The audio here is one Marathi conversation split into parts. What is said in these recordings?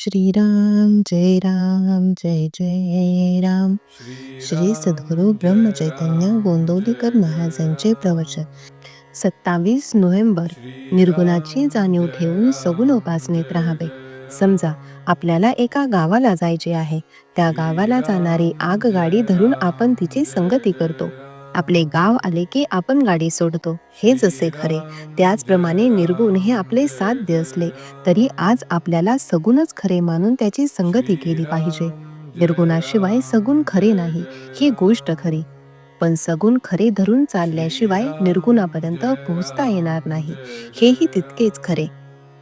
श्रीराम जय राम जय जय राम. श्री सद्गुरू ब्रह्म चैतन्य गोंदवलीकर महाराजांचे प्रवचन. सत्तावीस नोव्हेंबर. निर्गुणाची जाणीव ठेवून सगुण उपासनेत राहावे. समजा आपल्याला एका गावाला जायचे आहे. त्या गावाला जाणारी आगगाडी धरून आपण तिची संगती करतो. आपले गाव आले की आपण गाडी सोडतो. हे जसे खरे. त्याचप्रमाणे निर्गुण हे आपले साध्य असले तरी आज आपल्याला सगुणच खरे मानून त्याची संगती केली पाहिजे. निर्गुणाशिवाय सगुण खरे नाही ही गोष्ट खरी. पण सगुण खरे धरून चालल्याशिवाय निर्गुणापर्यंत पोहोचता येणार नाही हेही तितकेच खरे.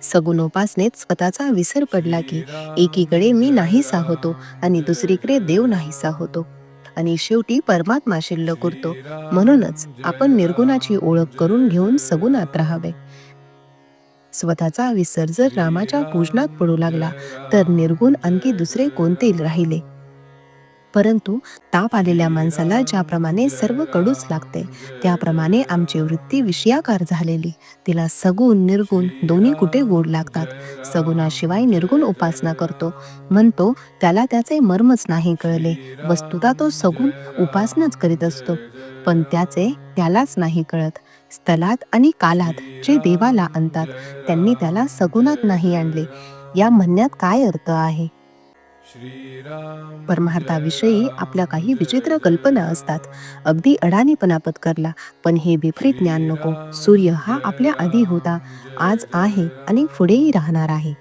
सगुणोपासनेत स्वतःचा विसर पडला की एकीकडे मी नाहीसा होतो आणि दुसरीकडे देव नाहीसा होतो. आणि शेवटी परमात्मा शिल्लक उरतो म्हणूनच आपण निर्गुणाची ओळख करून घेऊन सगुणात राहावे. स्वतःचा विसर जर रामाच्या पूजनात पडू लागला तर निर्गुण आणखी दुसरे कोणते राहिले? परंतु ताप आलेल्या माणसाला ज्याप्रमाणे सर्व कडूच लागते त्याप्रमाणे आमची वृत्ती विषयाकार झालेली. तिला सगुण निर्गुण दोन्ही कुठे गोड लागतात? सगुणाशिवाय निर्गुण उपासना करतो. म्हणतो त्याला त्याचे मर्मच नाही कळले. वस्तुता तो सगुण उपासनाच करीत असतो. पण त्याचे त्यालाच नाही कळत. स्थलात आणि कालात जे देवाला आणतात त्यांनी त्याला सगुणात नाही आणले. या म्हणण्यात काय अर्थ आहे? परमार्थाविषयी आपल्या काही विचित्र कल्पना असतात. अगदी अडाणीपणा पत्करला पण हे विपरीत ज्ञान नको. सूर्य हा आपल्या आधी होता. आज आहे आणि पुढेही राहणार आहे.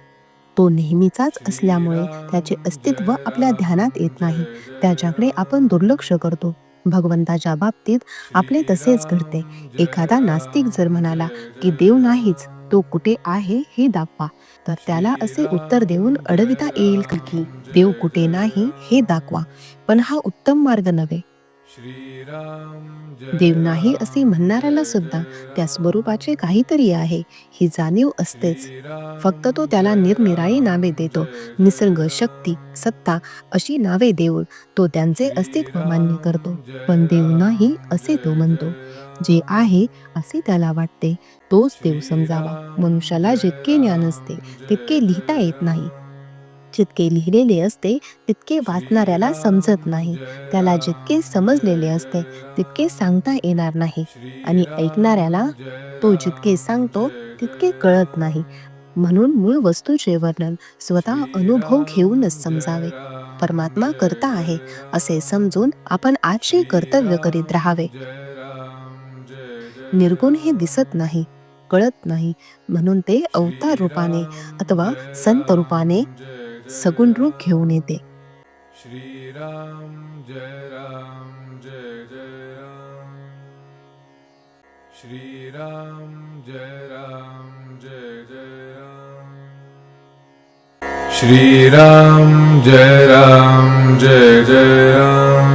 तो नेहमीचाच असल्यामुळे त्याचे अस्तित्व आपल्या ध्यानात येत नाही. त्याच्याकडे आपण दुर्लक्ष करतो. भगवंताच्या बाबतीत आपले तसेच घडते. एखादा नास्तिक जर म्हणाला की देव नाहीच तो कुठे आहे हे दाखवा. तर त्याला असे उत्तर देऊन अडविता येईल का की देव कुठे नाही हे दाखवा. पण हा उत्तम मार्ग नव्हे. देव नाही असे म्हणणाऱ्याला सुद्धा त्या स्वरूपाचे काहीतरी आहे. ही जाणीव असतेच. फक्त तो त्याला निरनिराळी नावे देतो. निसर्ग शक्ती सत्ता अशी नावे देऊन तो त्यांचे अस्तित्व मान्य करतो. पण देव नाही असे तो म्हणतो. जे आहे असे त्याला वाटते. तोच देव समजावा. मनुष्याला जितके ज्ञान असते तितके लिहिता येत नाही. जितके लिहिलेले असते तितके वाचणाऱ्याला समजत नाही. त्याला जितके समजलेले असते तितके सांगता येणार नाही. आणि ऐकणाऱ्याला तो जितके सांगतो तितके कळत नाही. म्हणून मूळ वस्तूचे वर्णन स्वतः अनुभव घेऊनच समजावे. परमात्मा करता आहे असे समजून आपण आजचे कर्तव्य करीत राहावे. निर्गुण हे दिसत नाही, कळत नाही. म्हणून ते अवतार रूपाने अथवा संत रूपाने सगुण रूप घेऊन येते. श्रीराम जय राम, जय जय राम. श्रीराम जय राम, जय जय राम. श्रीराम जय राम, जय जय राम.